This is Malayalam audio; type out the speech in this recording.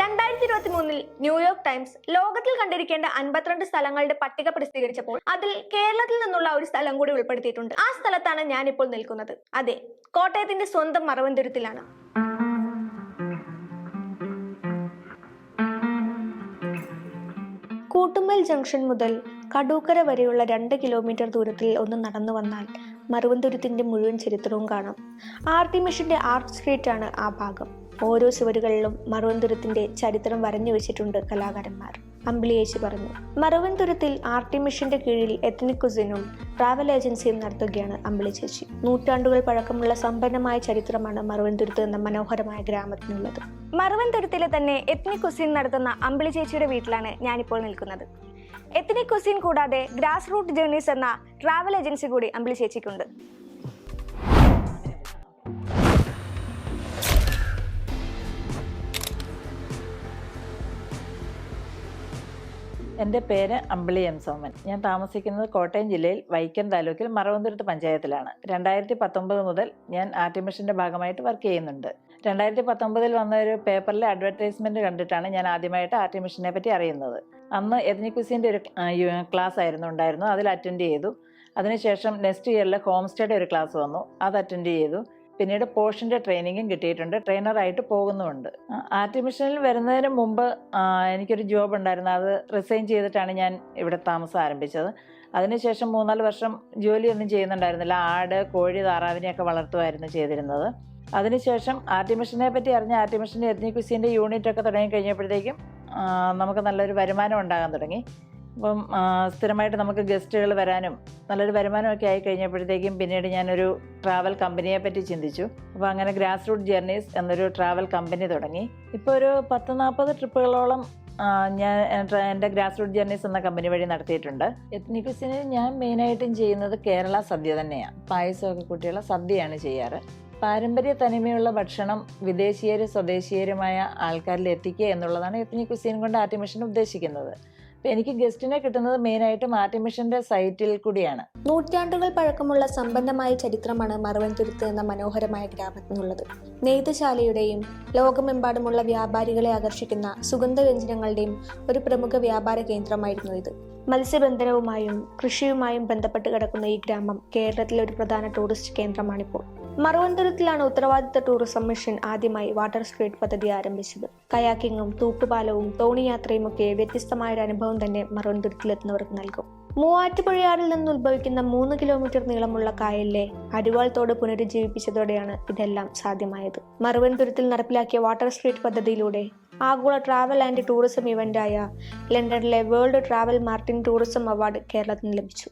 രണ്ടായിരത്തി ഇരുപത്തി മൂന്നിൽ ന്യൂയോർക്ക് ടൈംസ് ലോകത്തിൽ കണ്ടിരിക്കേണ്ട അൻപത്തിരണ്ട് സ്ഥലങ്ങളുടെ പട്ടിക പ്രസിദ്ധീകരിച്ചപ്പോൾ അതിൽ കേരളത്തിൽ നിന്നുള്ള ഒരു സ്ഥലം കൂടി ഉൾപ്പെടുത്തിയിട്ടുണ്ട്. ആ സ്ഥലത്താണ് ഞാൻ ഇപ്പോൾ നിൽക്കുന്നത്. അതെ കോട്ടയത്തിന്റെ സ്വന്തം മറവന്തുരത്തിലാണ് കൂട്ടുമ്മൽ ജംഗ്ഷൻ മുതൽ കടൂക്കര വരെയുള്ള രണ്ട് കിലോമീറ്റർ ദൂരത്തിൽ ഒന്ന് നടന്നു വന്നാൽ മറുവന്തുരത്തിന്റെ മുഴുവൻ ചരിത്രവും കാണാം. ആർ ടി മിഷന്റെ ആർട്ട് സ്ട്രീറ്റാണ് ആ ഭാഗം. ഓരോ ചുവരുകളിലും മറുവന്തുരത്തിന്റെ ചരിത്രം വരഞ്ഞു വെച്ചിട്ടുണ്ട് കലാകാരന്മാർ. അമ്പിളിയേച്ചി പറഞ്ഞു മറുവന്തുരത്തിൽ ആർ ടി മിഷന്റെ കീഴിൽ എത്നിക് കുസിനും ട്രാവൽ ഏജൻസിയും നടത്തുകയാണ് അമ്പിളി ചേച്ചി. നൂറ്റാണ്ടുകൾ പഴക്കമുള്ള സമ്പന്നമായ ചരിത്രമാണ് മറുവന്തുരത്ത് എന്ന മനോഹരമായ ഗ്രാമത്തിനുള്ളത്. മറുവന്തുരത്തിലെ തന്നെ എത്നിക് കുസിൻ നടത്തുന്ന അമ്പിളി ചേച്ചിയുടെ വീട്ടിലാണ് ഞാനിപ്പോൾ നിൽക്കുന്നത്. എത്നിക് കുസിൻ കൂടാതെ ഗ്രാസ് റൂട്ട് ജേർണീസ് എന്ന ട്രാവൽ ഏജൻസി കൂടി അമ്പിളി ചേച്ചിക്കുണ്ട്. എന്റെ പേര് അമ്പിളി എം സോമൻ. ഞാൻ താമസിക്കുന്നത് കോട്ടയം ജില്ലയിൽ വൈക്കം താലൂക്കിൽ മറവന്തുരുത്ത് പഞ്ചായത്തിലാണ്. രണ്ടായിരത്തി പത്തൊമ്പത് മുതൽ ഞാൻ ആർട്ടിമിഷന്റെ ഭാഗമായിട്ട് വർക്ക് ചെയ്യുന്നുണ്ട്. രണ്ടായിരത്തി പത്തൊമ്പതിൽ വന്ന ഒരു പേപ്പറിലെ അഡ്വർടൈസ്മെന്റ് കണ്ടിട്ടാണ് ഞാൻ ആദ്യമായിട്ട് ആർട്ടിമിഷനെ പറ്റി അറിയുന്നത്. അന്ന് എഥനിക് കുസിന്റെ ഒരു ക്ലാസ് ആയിരുന്നു ഉണ്ടായിരുന്നു. അതിൽ അറ്റൻഡ് ചെയ്തു. അതിനുശേഷം നെക്സ്റ്റ് ഇയറിൽ ഹോം സ്റ്റേയുടെ ഒരു ക്ലാസ് വന്നു. അത് അറ്റൻഡ് ചെയ്തു. പിന്നീട് പോഷന്റെ ട്രെയിനിങ്ങും കിട്ടിയിട്ടുണ്ട്. ട്രെയിനറായിട്ട് പോകുന്നുമുണ്ട്. ആർട്ടിമിഷനിൽ വരുന്നതിന് മുമ്പ് എനിക്കൊരു ജോബ് ഉണ്ടായിരുന്നു. അത് റിസൈൻ ചെയ്തിട്ടാണ് ഞാൻ ഇവിടെ താമസം ആരംഭിച്ചത്. അതിനുശേഷം മൂന്നാൽ വർഷം ജോലിയൊന്നും ചെയ്യുന്നുണ്ടായിരുന്നില്ല. ആട് കോഴി താറാവിനെയൊക്കെ വളർത്തുമായിരുന്നു ചെയ്തിരുന്നത്. അതിനുശേഷം ആർട്ടിമിഷനെ പറ്റി അറിഞ്ഞ ആർട്ടിമിഷന്റെ എത്നിക് കുസിന്റെ യൂണിറ്റ് ഒക്കെ തുടങ്ങി കഴിഞ്ഞപ്പോഴത്തേക്കും നമുക്ക് നല്ലൊരു വരുമാനം ഉണ്ടാകാൻ തുടങ്ങി. അപ്പം സ്ഥിരമായിട്ട് നമുക്ക് ഗസ്റ്റുകൾ വരാനും നല്ലൊരു വരുമാനമൊക്കെ ആയി കഴിഞ്ഞപ്പോഴത്തേക്കും പിന്നീട് ഞാനൊരു ട്രാവൽ കമ്പനിയെ പറ്റി ചിന്തിച്ചു. അപ്പോൾ അങ്ങനെ ഗ്രാസ് റൂട്ട് ജേർണീസ് എന്നൊരു ട്രാവൽ കമ്പനി തുടങ്ങി. ഇപ്പോൾ ഒരു പത്ത് നാൽപ്പത് ട്രിപ്പുകളോളം ഞാൻ എന്റെ ഗ്രാസ് റൂട്ട് ജേർണീസ് എന്ന കമ്പനി വഴി നടത്തിയിട്ടുണ്ട്. എത്നിക്സിന് ഞാൻ മെയിനായിട്ടും ചെയ്യുന്നത് കേരള സദ്യ തന്നെയാണ്. പായസമൊക്കെ കുട്ടികളെ സദ്യയാണ് ചെയ്യാറ്. പാരമ്പര്യ തനിമയുള്ള ഭക്ഷണം വിദേശീയരും സ്വദേശീയരുമായ ആൾക്കാരിൽ എത്തിക്കുക എന്നുള്ളതാണ് എത്നിക് കൊണ്ട് ആർട്ടിമിഷൻ ഉദ്ദേശിക്കുന്നത്. എനിക്ക് ഗസ്റ്റിനെ കിട്ടുന്നത് മെയിനായിട്ടും ആർട്ടിമിഷന്റെ സൈറ്റിൽ കൂടിയാണ്. നൂറ്റാണ്ടുകൾ പഴക്കമുള്ള സമ്പന്നമായ ചരിത്രമാണ് മറവൻതുരുത്ത് എന്ന മനോഹരമായ ഗ്രാമത്തിനുള്ളത്. നെയ്ത്തുശാലയുടെയും ലോകമെമ്പാടുമുള്ള വ്യാപാരികളെ ആകർഷിക്കുന്ന സുഗന്ധവ്യഞ്ജനങ്ങളുടെയും ഒരു പ്രമുഖ വ്യാപാര കേന്ദ്രമായിരുന്നു ഇത്. മത്സ്യബന്ധനവുമായും കൃഷിയുമായും ബന്ധപ്പെട്ട് കിടക്കുന്ന ഈ ഗ്രാമം കേരളത്തിലെ ഒരു പ്രധാന ടൂറിസ്റ്റ് കേന്ദ്രമാണിപ്പോൾ. മറവന്തുരത്തിലാണ് ഉത്തരവാദിത്ത ടൂറിസം മിഷൻ ആദ്യമായി വാട്ടർ സ്ക്രീഡ് പദ്ധതി ആരംഭിച്ചത്. കയാക്കിങ്ങും തൂക്കുപാലവും തോണിയാത്രയും ഒക്കെ വ്യത്യസ്തമായ ഒരു അനുഭവം തന്നെ മറവന്തുരത്തിലെത്തുന്നവർക്ക് നൽകും. മൂവാറ്റുപുഴയാറിൽ നിന്ന് ഉത്ഭവിക്കുന്ന മൂന്ന് കിലോമീറ്റർ നീളമുള്ള കായലിലെ അരുവാൾ തോട് പുനരുജ്ജീവിപ്പിച്ചതോടെയാണ് ഇതെല്ലാം സാധ്യമായത്. മറുവൻതുരത്തിൽ നടപ്പിലാക്കിയ വാട്ടർ സ്ട്രീറ്റ് പദ്ധതിയിലൂടെ ആഗോള ട്രാവൽ ആൻഡ് ടൂറിസം ഇവന്റായ ലണ്ടനിലെ world travel Martin tourism award കേരളത്തിന് ലഭിച്ചു.